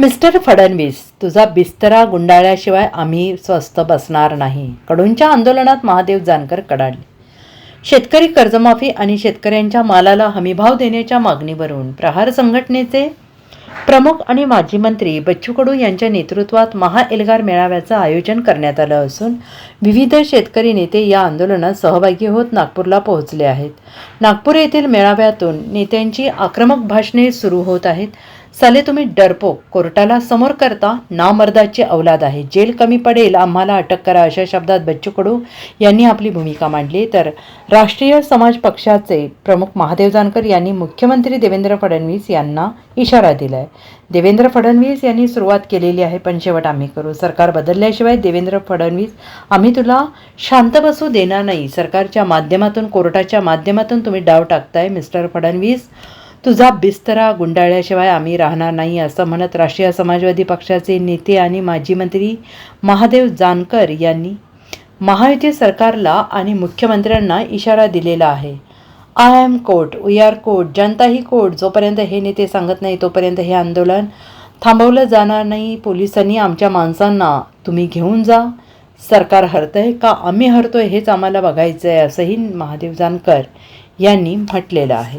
Mister Fadnavis तुझा बिस्तरा गुंडाळल्याशिवाय आम्ही स्वस्त बसणार नाही. कडूंच्या आंदोलनात महादेव जानकर कडाडले. शेतकरी कर्जमाफी आणि शेतकऱ्यांच्या मालाला हमीभाव देण्याच्या मागणीवरून प्रहार संघटनेचे प्रमुख आणि माजी मंत्री बच्चू कडू यांच्या नेतृत्वात महाएल्गार मेळाव्याचं आयोजन करण्यात आलं असून विविध शेतकरी नेते या आंदोलनात सहभागी होत नागपूरला पोहोचले आहेत. नागपूर येथील मेळाव्यातून नेत्यांची आक्रमक भाषणे सुरू होत आहेत. साले तुम्ही डरपो. कोर्टाला समोर करता नामर्दाची अवलाद आहे. जेल कमी पडेल आम्हाला अटक करा अशा शब्दात बच्चू कडू यांनी आपली भूमिका मांडली. तर राष्ट्रीय समाज पक्षाचे प्रमुख महादेव जानकर यांनी मुख्यमंत्री देवेंद्र फडणवीस यांना इशारा दिलाय. देवेंद्र फडणवीस यांनी सुरुवात केलेली आहे पण शेवट आम्ही करू. सरकार बदलल्याशिवाय देवेंद्र फडणवीस आम्ही तुला शांत बसू देणार नाही. सरकारच्या माध्यमातून कोर्टाच्या माध्यमातून तुम्ही डाव टाकताय मिस्टर फडणवीस. तुझा बिस्तरा गुंडाळल्याशिवाय आम्ही राहणार नाही असं म्हणत राष्ट्रीय समाजवादी पक्षाचे नेते आणि माजी मंत्री महादेव जानकर यांनी महायुती सरकारला आणि मुख्यमंत्र्यांना इशारा दिलेला आहे. I am court we are court जनता ही कोर्ट जोपर्यंत हे नेते सांगत नाही तोपर्यंत हे आंदोलन थांबवलं जाणार नाही. पोलिसांनी आमच्या माणसांना तुम्ही घेऊन जा. सरकार हरतंय का आम्ही हरतोय हेच आम्हाला बघायचं आहे असंही महादेव जानकर यांनी म्हटलेलं आहे.